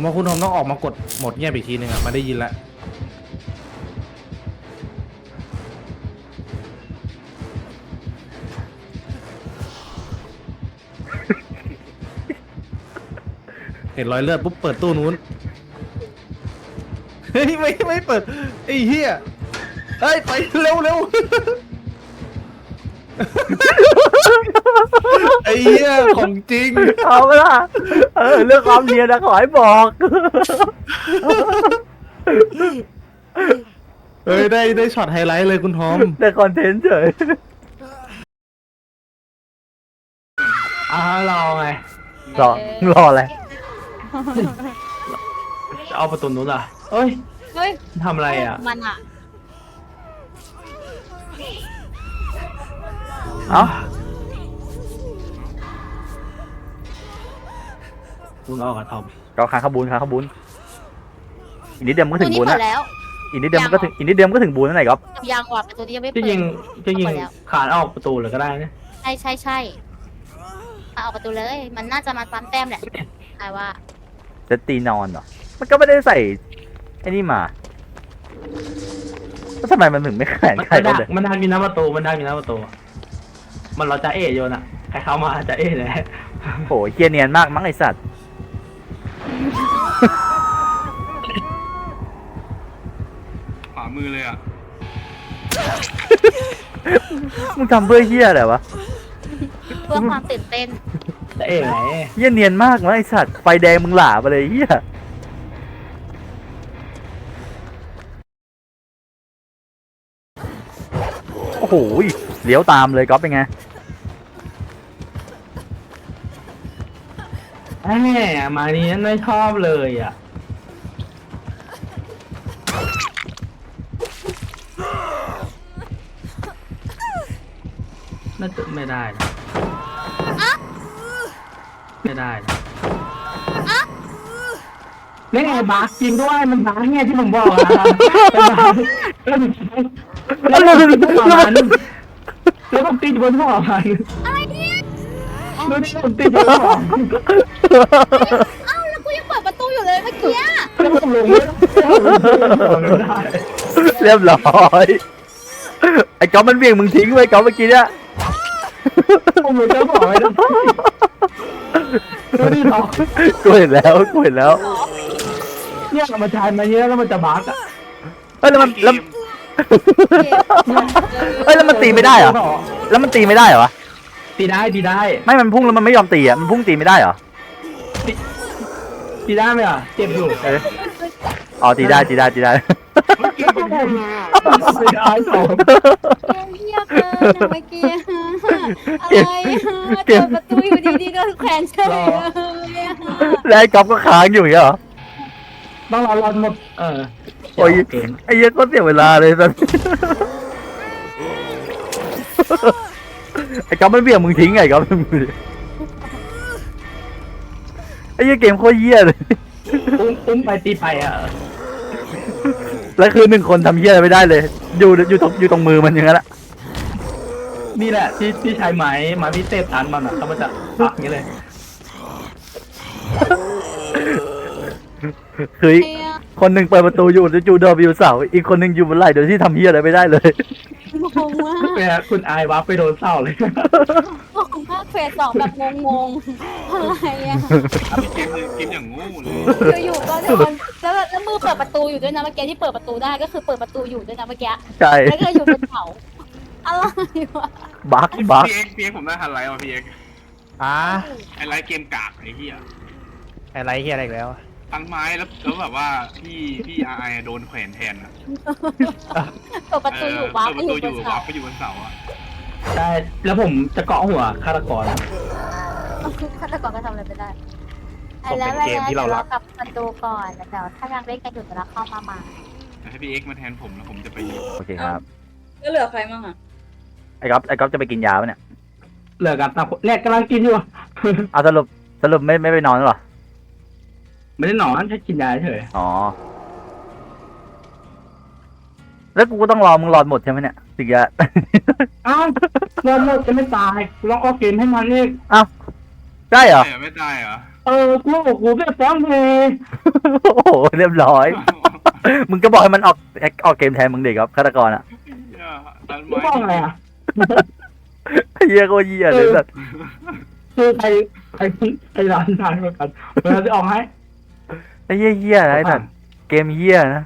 ผมว่าคุณทอมต้องออกมากดหมดเงียบอีกทีหนึ่งอะมาได้ยินแล้วเห็นรอยเลือดปุ๊บเปิดตู้นู้น เฮ้ยไม่ไม่เปิดไอ้เหี้ยเฮ้ยไปเร็วเร็ว ไอ้เหี้ยของจริง เอาไปละเออเรื่องความเนียนนะขอให้บอก เฮ้ยได้ได้ช็อตไฮไลท์เลยคุณทอม แต่คอนเทนต์เฉยอ่ารอไง รอรออะไรจะเอาประตูนู้นล่ะเอ้ยเฮ้ยทำอะไรอะ มันอะ เอ้า คุณออกกับทอมก็ค้างขบูนค้างขบูนอีกนิดเดียวมันก็ตัถึวงนี้บูนเปิละดแล้ว อีกนิดเดียวมันก็ถึงอีกนิดเดียวมันก็ถึงบูนแล้วไหนครับยังว่ะประตูนี้ยังไม่เปิจะดยิงจะยิงเปิดแล้วขานออกประตูเลยก็ได้นะใช่ใช่ใช่เอาออกประตูเลย มันน่าจะมาปั๊มแต้มแหละใช่ว่าจะตีนอนเหรอมันก็ไม่ได้ใส่ไอ้นี่มาแล้วทำไมมันถึงไม่แขวนมันใครมันเขาดักเลยมันดักอยู่หน้าประตูมันดักอยู่หน้าประตูอะมันเราจะเอะโยนอะใครเข้ามาจะเอะเลยโหเฮียเนียนมากมั้งไอสัตว์ ขวามือเลยอะ มึงทำเพื่อเฮียอะไรวะเพื่อความตื่นเต้นจะเอะไหนเฮียเนียนมากมั้งไอสัตว์ไฟแดงมึงหลาไปเลยเฮียโอ้โหเลี้ยวตามเลยก๊อฟเป็นไง แหมมานี้ไม่ชอบเลยอะ น่าจะไม่ได้นะไม่ได้นะนี่ไงบาร์จริงด้วยมันบาร์ไงที่ผมบอกอะแล้วมันตีหัวมันแล้วผมตีบนหัวมันอะไรเนี่ยดูดิผมตีบนหัวมัน เอ้าแล้วกูยังเปิดประตูอยู่เลยเมื่อกี้แล้วผมลงไม่ได้เรียบร้อยไอ้ก๊อฟมันเบี่ยงมึงทิ้งไว้ก๊อฟเมื่อกี้เนี่ยผมเลยจะบอกไม่ได้ดูดิเนาะกูเห็นแล้วกูเห็นแล้วเนี่ยมันชายมาเยอะแล้วมันจะบักอะเฮ้ยแล้วมันแล้วเฮ้ยแล้วมันตีไม่ได้เหรอแล้วมันตีไม่ได้เหรอวะตีได้ตีได้ ไม่มันพุ่งแล้วมันไม่ยอมตีอะมันพุ่งตีไม่ได้เหรอ ตีได้ไหมอะเจ็บอยู่เอออ๋อตีได้ตีได้ตีได้ตีได้สองเฮียเกินอะเมื่อกี้อะไรอะเปิดประตูอยู่ดีๆก็แขวนเฉยเลยอะแล้วไอ้ก๊อฟก็ค้างอยู่อย่างเงี้ยเหรอ ต้องรอรอหมดเออโอ้ยเก่งไอ้เหี้ยก็เสียเวลาเลยสัสไอ้ก๊อฟมันเบี่ยงมึงทิ้งไงก๊อฟมึงดูดิไอ้เหี้ยเกมโคตรเหี้ยเลยอุ้มอุ้มไปตีไปอะแล้วคือหนึ่งคนทำเหี้ยอะไรไม่ได้เลย อยู่อยู่ตรงอยู่ตรงมือมันอย่างนั้นแหละนี่แหละ ที่ที่ใช้ไม้ไม้พิเศษทันมันอะแล้วมันจะปักอย่างนี้เลย คือเฮีย คนหนึ่งเปิดประตูอยู่จู่ๆเดินไปอยู่เสาอีกคนหนึ่งอยู่บนไหล่โดยที่ทำเหี้ยอะไรไม่ได้เลยงงมากเนี่ยคุณอายวับไปโดนเศร้าเลยงงมากเฟสสองแบบงงๆอะไรอะเกมเลยเกมอย่างโงูเลยอยู่ๆก็โดนแล้วแล้วมือเปิดประตูอยู่ด้วยนะเมื่อกี้ที่เปิดประตูได้ก็คือเปิดประตูอยู่ด้วยนะเมื่อกี้ใช่แล้วก็อยู่บนเขาอะไรวะบักบักพี่เอ็กพี่เอ็กผมได้ฮันไลท์ว่ะพี่เอ็กอ่าไฮไลท์เกมกากไอ้เหี้ยอะไรเฮียอะไรอีกแล้ว ตั้งไม้แล้วแล้วแบบว่าพี่พี่อาไอโดนแขวนแทนอะเปิดประเอตูออยู่ว้าเปิดไปประอตูยู่อบยู่นวัเสาบไปอยู่บนเสาอะใช่แล้วผมจะเกาะหัวฆาตกร ฆาตกรก็ทำอะไรไม่ได้ผมเป็นเกมที่เรารักกลับประตูก่อนเดี๋ยวถ้ายังเล่นกันอยู่เดี๋ยวเราเข้ามาใหม่ให้พี่เอ็กมาแทนผมแล้วผมจะไปยิงโอเคครับ แล้วเหลือใครมั่งอะ ไอ้ก๊อฟไอ้ก๊อฟจะไปกินยาปะเนี่ย เหลือกันตาแรกกำลังกินอยู่ เอาสรุปสรุปไม่ไม่ไปนอนแล้วเหรอ ไม่ได้นอนแค่กินยาเฉยอ๋อ แล้วกูก็ต้องรอมึงรอหมดใช่ไหมเนี่ยถึงจะอ้าวรอดหมดจะไม่ตายลองเอาเกมให้มันเองได้เหรอใช่เหรอไม่ได้เหรอเอออกูบอกกูไม่ฟ้องเลยโอ้โหเรียบร้อย มึงก็บอกให้มันออกออกเกมแทนมึงเด็กครับฆาตกรอะเนี่ยตันกูไม้ฟ้องอะไรอะเฮียโคตรเฮียเลยแบบ คือใครใครใครร้านทานเหมือนกันเวลาจะออกให้ไอ้เฮียเฮียอะไรแต่เกมเฮียนะ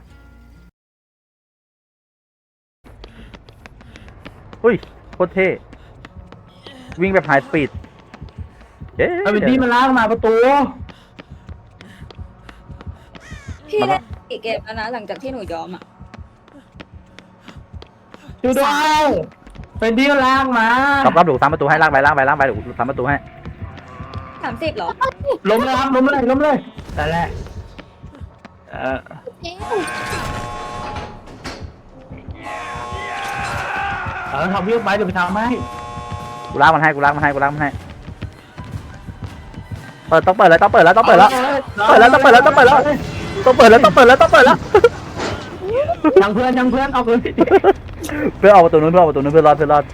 อุ้ยโคตรเท่วิ่งแบบไฮสปีดเอ๊ะเอาเป็นที่มันลากมาประตู พี่เล่นอีกเกมแล้วนะหลังจากที่หนูยอมอะช่วยด้วยเป็นที่มันลากมารับรับหลูตามประตูให้ลากไปลากไปลากไปหลูตามประตูให้สามสิบเหรอล้มเลยครับล้มเลยล้มเลยแต่แรกเออจริงเออทำวิ่งไปเดี๋ยวไปทำให้กูลากมันให้กูลากมันให้กูลากมันให้เปิดต้องเปิดแล้วต้องเปิดแล้วต้องเปิดแล้วเปิดแล้วต้องเปิดแล้วต้องเปิดแล้วต้องเปิดแล้วต้องเปิดแล้วต้องเปิดแล้วยังเพื่อนยังเพื่อนเอาเลยเพื่อเอาประตูนู้นเพื่อเอาประตูนู้นเพื่อรอดเพื่อรอด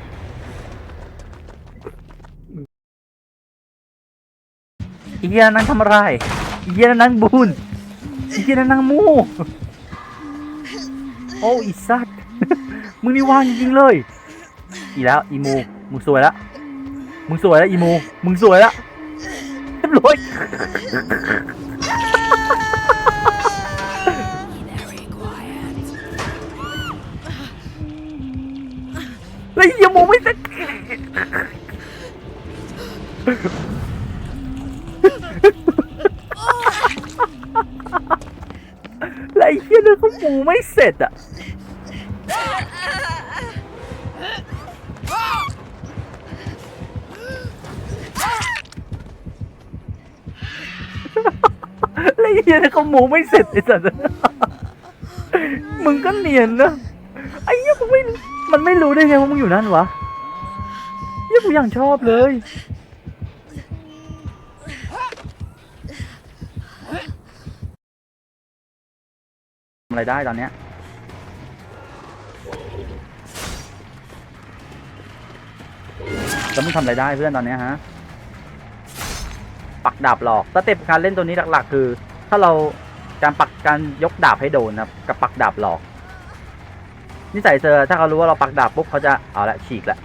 อีเหี้ยนั่นทำอะไรอีเหี้ยนั่นบูน อีเหี้ยนั่นมูโอ้อีสัตว์ มึงนี่ว่างจริงๆเลย อีแล้วอีมู มึงสวยละ มึงสวยละอีมู มึงสวยละเรียบร้อย เสร็จอะแล้วไอ้เหี้ยเรื่องเขาหมูไม่เสร็จไอ้สัสมึงก็เนียนนะไอ้เหี้ยมึงไม่ มันไม่รู้ได้ไงว่ามึงอยู่นั่นวะเหี้ยกูยังชอบเลย ทำอะไรได้ตอนเนี้ย แล้วมึงทำอะไรได้เพื่อนตอนเนี้ยฮะ ปักดาบหลอกสเต็ปการเล่นตัวนี้หลักๆ คือ ถ้าเราการปักการยกดาบให้โดนนะครับกับปักดาบหลอก นิสัยเซอร์ถ้าเขารู้ว่าเราปักดาบปุ๊บเขาจะเอาละฉีกละ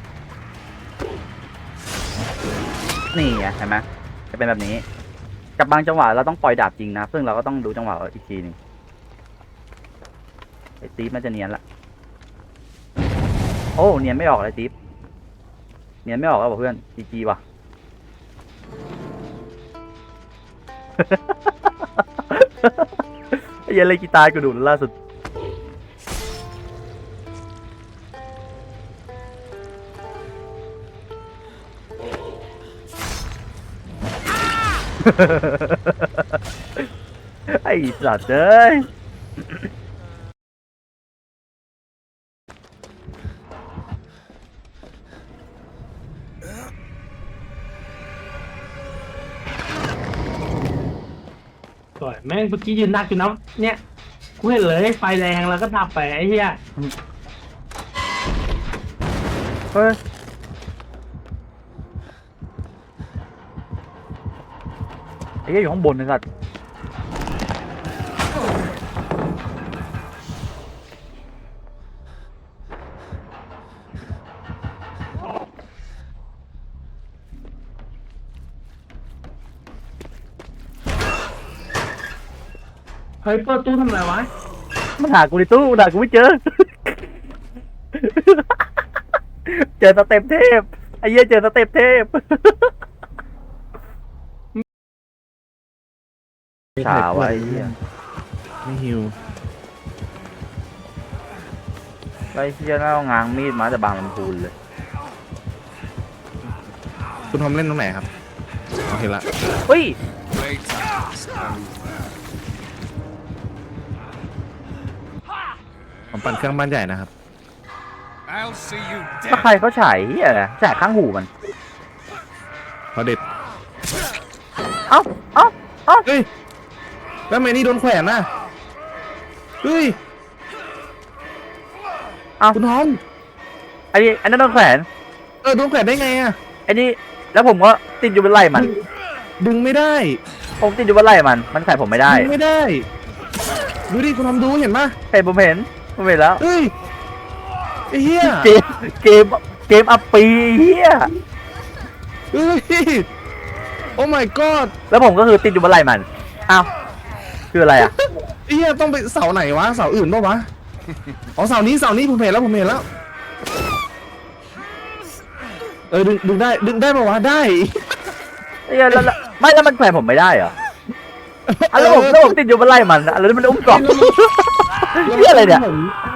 นี่ไงเห็นไหมจะเป็นแบบนี้ กับบางจังหวะเราต้องปล่อยดาบจริงนะ ซึ่งเราก็ต้องดูจังหวะอีกทีหนึ่งไอ้ตีฟมันจะเนียนละ โอ้ เนียนไม่ออกเลยตีฟ เนียนไม่ออกแล้วเพื่อนจีจีว่ะ ไอ้ยันเลยกีตาร์กูดูล่าสุดไอ้สัตว์เอ้ย่อยแม่งเมื่อกี้ยืนนักอยู่นะเนี่ยกูเห็นเลยไฟแรงแล้วก็ดับไปไอ้เหี้ยเฮ้ยไอ้เหี้ยอยู่ข้างบนนะสัตว์ เฮ้ยเปิดตู้ทำอะไรวะมันหากูในตู้มันหากูไม่เจอ เจอสเต็ปเทพไอ้เหี้ยเจอสเต็ปเทพฉาไว้ไอ้เหี้ย ไม่หิวไอ้เหี้ยน่าเอางางมีดมาแต่บางลำพูนเลย คุณทอมเล่นตรงไหนครับ โอเคละ เฮ้ย ผมปั่นเครื่องบ้านใหญ่นะครับ I'll see you ถ้า dead. ใครเขาฉายเหี้ยอะไรฉายข้างหูมัน พอเด็ดเอ้าเอ้าเอ้าเฮ้ยแล้วทำไมนี่โดนแขวนน่ะเฮ้ยเอ้าคุณทอมอันนี้อันนั้นโดนแขวนเออโดนแขวนได้ไงอะอันนี้แล้วผมก็ติดอยู่เป็นไหล่มัน ดึงไม่ได้ผมติดอยู่บนไหล่มัน มันใส่ผมไม่ได้ยิงไม่ได้ ดูดิคุณทำดูเห็นปะเห็นผมเห็น ผมเห็นแล้วเอ้ยไอ้เหี้ยเกมเกมเกมอัปปีเฮียเอ้ยโอ้ my god แล้วผมก็คือติดอยู่บนไหล่มันอ้าวคืออะไรอะไอ้เหี้ยต้องไปเสาไหนวะเสาอื่นปะวะอ๋อเสานี้เสานี้ผมเห็นแล้วผมเห็นแล้ว เออดึงดึงได้ดึงได้ปะวะได้เอ้ยแล้วแล้วไม่แล้วมันแขวนผมไม่ได้เหรออะแล้วผมแล้วผมติดอยู่บนไหล่มันอะแล้วมันอุ้มกล่อง เหี้ยอะไรเนี่ย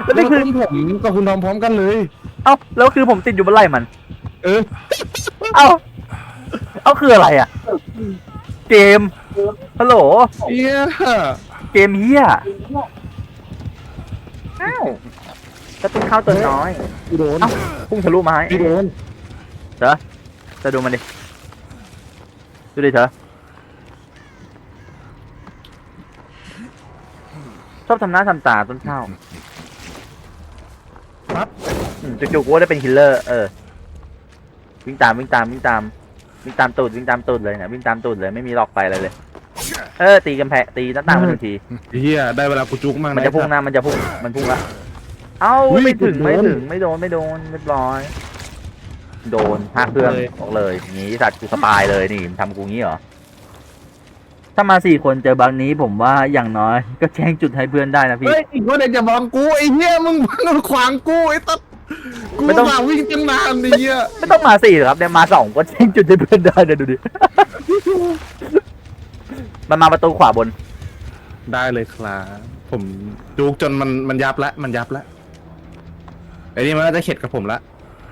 แล้วนี่คือ ผมกับคุณทอมพร้อมกันเลย เอ้าแล้วคือผมติดอยู่บนไหล่มัน เออเอ้าเอ้าคืออะไรอะ เกมฮัลโหลเหี้ยเกมเฮียอ้าวกระตุ้นข้าวตัวน้อยกูโดนเอ้าพุ่งทะลุไม้กูโดนเธอเธอดูมันดิ ดูดิเธอ ชอบทำหน้าทำตาต้นข้าวครับอืมจู่ๆกูก็ได้เป็นคิลเลอร์ เออ วิ่งตามวิ่งตามวิ่งตาม วิ่งตามตูดวิ่งตามตูดเลยเนี่ยวิ่งตามตูดเลยไม่มีหลอกไปอะไรเลย เออ ตีกำแพงตีหน้าต่างมันทันที เฮียได้เวลากูจุกมั่งมันจะพุ่งหน้ามันจะพุ่งมันพุ่งละเอ้าอุ๊ยไม่ถึงโดนไม่ถึงไม่โดนไม่โดนเรียบร้อย โดนห้าเครื่องเลยบอกเลยอย่างนี้สัตว์กูสปายเลยนี่มึงทำกูงี้เหรอ ถ้ามาสี่คนเจอบางนี้ผมว่าอย่างน้อย ก็แจ้งจุดให้เพื่อนได้นะพี่ เฮ้ยอีกคนเด็กจะบังกูไอ้เหี้ยมึงมึงขวางกูไอ้ตัดกูไม่ต้อง มาวิ่งตั้งนานไอ้เหี้ยไม่ต้องมาสี่หรอกครับเนี่ยมาสองก็แจ้งจุดให้เพื่อนได้นะดูดิ มันมาประตูขวาบน ได้เลยครับผมจุกจนมันมันยับละมันยับละไอ้นี่มันน่าจะเข็ดกับผมละ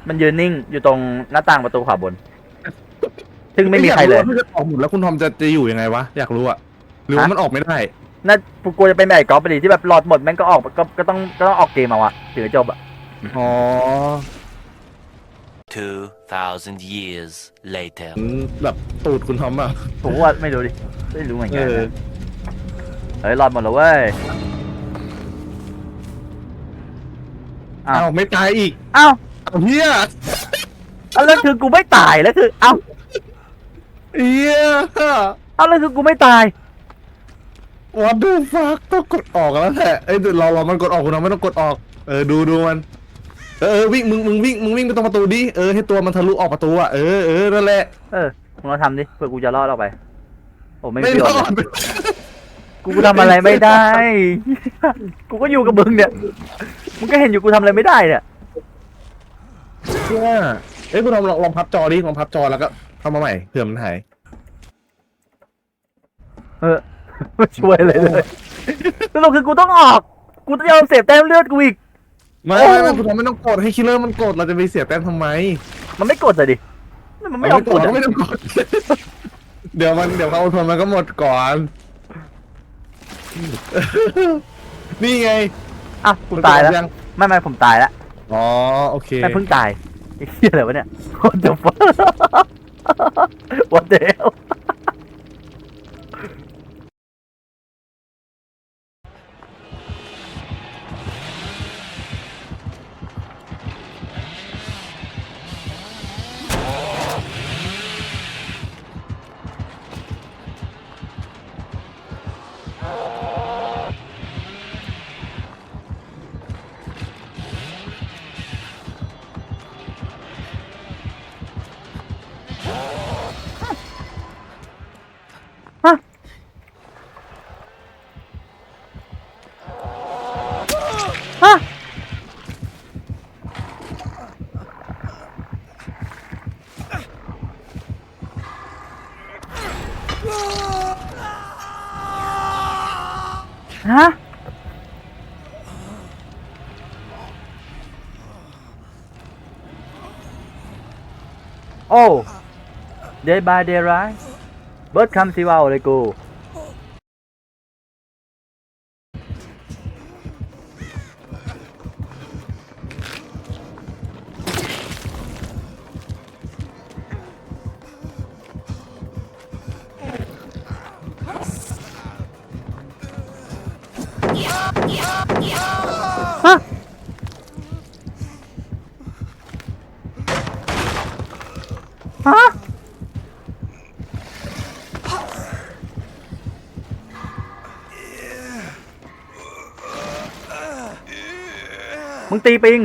มันยืนนิ่งอยู่ตรงหน้าต่างประตูขวาบน ซึ่งไม่มีใครเลยอากว่าถ้าจะออกหมดแล้วคุณทอมจะจะอยู่ยังไงวะ อยากรู้อะหรือว่าฮะมันออกไม่ได้ น่ากูกลัวจะเป็นแบบไอ้กอล์ฟไปดิที่แบบหลอดหมดแม่งก็ออกก็ก็ต้องก็ต้องออกเกมเอาอะถึงจะจบอะอ๋อ 2,000 years later. แบบตูดคุณทอมอะผมว่าไม่รู้ดิ ไม่รู้เหมือนเอกันอนะเฮ้ยหลอดหมดแล้วเว้ย อ้าเอ้าวไม่ตายอีกอ้าวเอาเหี้ยเอาแล้วคือกูไม่ตายแล้วคือ เอ้า เหี้ย เอาแล้วคือกูไม่ตาย what the fuck ต้องกดออกแล้วแหละเอ้ยเดี๋ยวรอรอมันกดออกคุณทอมไม่ต้องกดออก เออดูดูมัน เออเออวิ่งมึงมึงวิ่งมึงวิ่งไปตรงประตูดิ เออให้ตัวมันทะลุออกประตูอะเออเออนั่นแหละ เออมึงลองทำดิเพื่อกูจะรอดออกไป โอ้ไม่ไม่มีรประโยอชน์ด เลยกูทำอะไรไม่ได้ กูก็อยู่กับมึงเนี่ย มึงก็เห็นอยู่กูทำอะไรไม่ได้เนี่ยเนี่ยเอ้ยคุณลองลองลองพับจอดิ ลองพับจอแล้วก็เข้ามาใหม่เผื่อมันหาย เออไม่ช่วยเลยเลยสรุปคือกูต้องออก กูต้องยอมเสพแต้มเลือดกูอีก ไม่โอ้ไม่ไม่คุณทอมไม่ต้องกดให้คิลเลอร์มันกดเราจะไปเสียแต้มทำไมมันไม่กดเลยดิ มันไม่ยอมกดเราอะไม่ต้องกด เดี๋ยวมันเดี๋ยวเขาเอาทนมันก็หมดก่อน นี่ไงอะกูตายแล้วยังไม่ไม่ผมตายแล้วอ๋อโอเคไม่เพิ่งตายไอ้เหี้ยอะไรวะเนี่ย What the fuck What the hell โอ้ day by day rise bird come สิว่าว ฮะมึงตีปิง